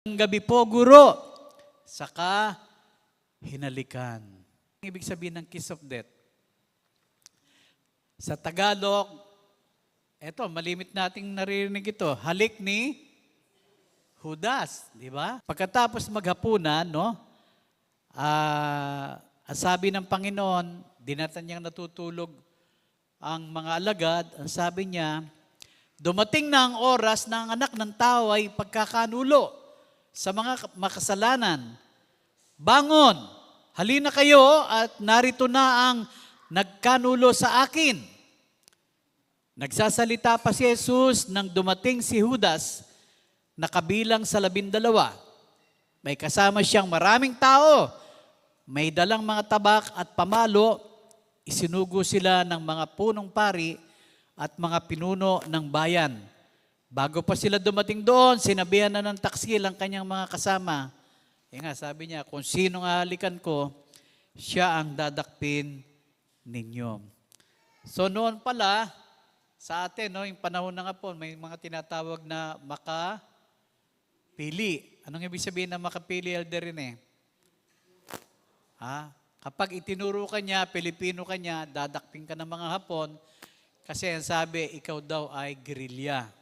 Gabi po, guro. Saka, hinalikan. Ang ibig sabihin ng kiss of death. Sa Tagalog, eto, malimit nating naririnig ito, halik ni Judas, di ba? Pagkatapos maghapunan, no? Ah, ang sabi ng Panginoon, dinatan niyang natutulog ang mga alagad, ang sabi niya, dumating na ang oras na ang anak ng tao ay pagkakanulo sa mga makasalanan. Bangon, halina kayo at narito na ang nagkanulo sa akin. Nagsasalita pa si Jesus nang dumating si Judas na kabilang sa labindalawa. May kasama siyang maraming tao. May dalang mga tabak at pamalo. Isinugo sila ng mga punong pari at mga pinuno ng bayan. Bago pa sila dumating doon, sinabihan na ng taksil ang kanyang mga kasama. Eh nga, sabi niya, kung sino nga halikan ko, siya ang dadakpin ninyo. So noon pala, sa atin, no, yung panahon ng hapon, may mga tinatawag na makapili. Anong ibig sabihin ng makapili, Elder Rene? Ha? Kapag itinuro ka niya, Pilipino ka niya, dadakpin ka ng mga hapon, kasi ang sabi, ikaw daw ay guerrilla.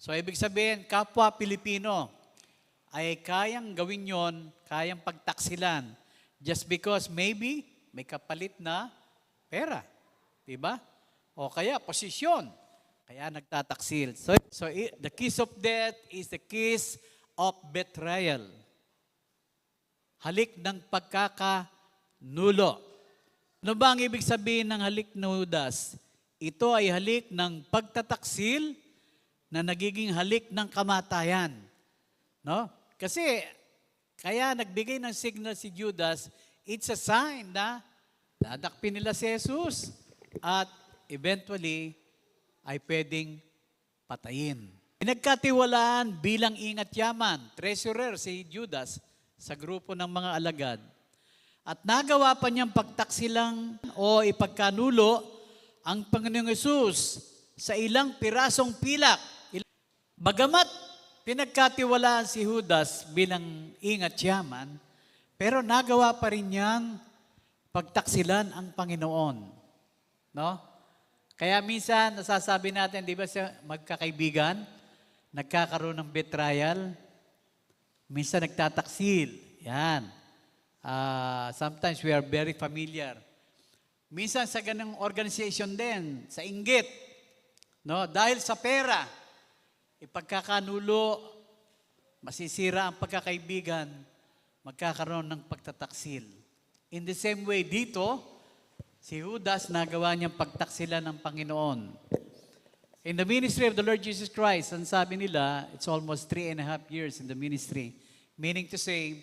So, ibig sabihin, kapwa Pilipino ay kayang gawin yon, kayang pagtaksilan. Just because maybe may kapalit na pera. Diba? O kaya posisyon. Kaya nagtataksil. So, so the kiss of death is the kiss of betrayal. Halik ng pagkakanulo. Ano ba ang ibig sabihin ng halik ng Judas? Ito ay halik ng pagtataksil na nagiging halik ng kamatayan. No? Kasi kaya nagbigay ng signal si Judas, it's a sign na dadakpin nila si Jesus at eventually ay pwedeng patayin. Pinagkatiwalaan bilang ingat yaman, treasurer si Judas sa grupo ng mga alagad. At nagawa pa niyang pagtaksilang o ipagkanulo ang Panginoong Yesus sa ilang pirasong pilak. Bagamat pinagkatiwalaan si Judas bilang ingat yaman, pero nagawa pa rin niyang pagtaksilan ang Panginoon. No? Kaya minsan, nasasabi natin, di ba sa magkakaibigan, nagkakaroon ng betrayal, minsan nagtataksil. Yan. Ah, sometimes we are very familiar. Minsan sa ganung organization din, sa inggit, no? dahil sa pera, ipagkakanulo, masisira ang pagkakaibigan, magkakaroon ng pagtataksil. In the same way, dito, si Judas nagawa niyang pagtaksilan ng Panginoon. In the ministry of the Lord Jesus Christ, ang sabi nila, it's almost three and a half years in the ministry. Meaning to say,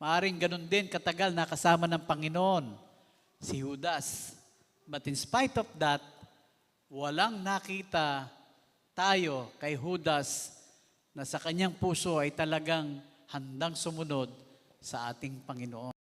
maaring ganun din katagal nakasama ng Panginoon si Judas. But in spite of that, walang nakita tayo kay Judas na sa kanyang puso ay talagang handang sumunod sa ating Panginoon.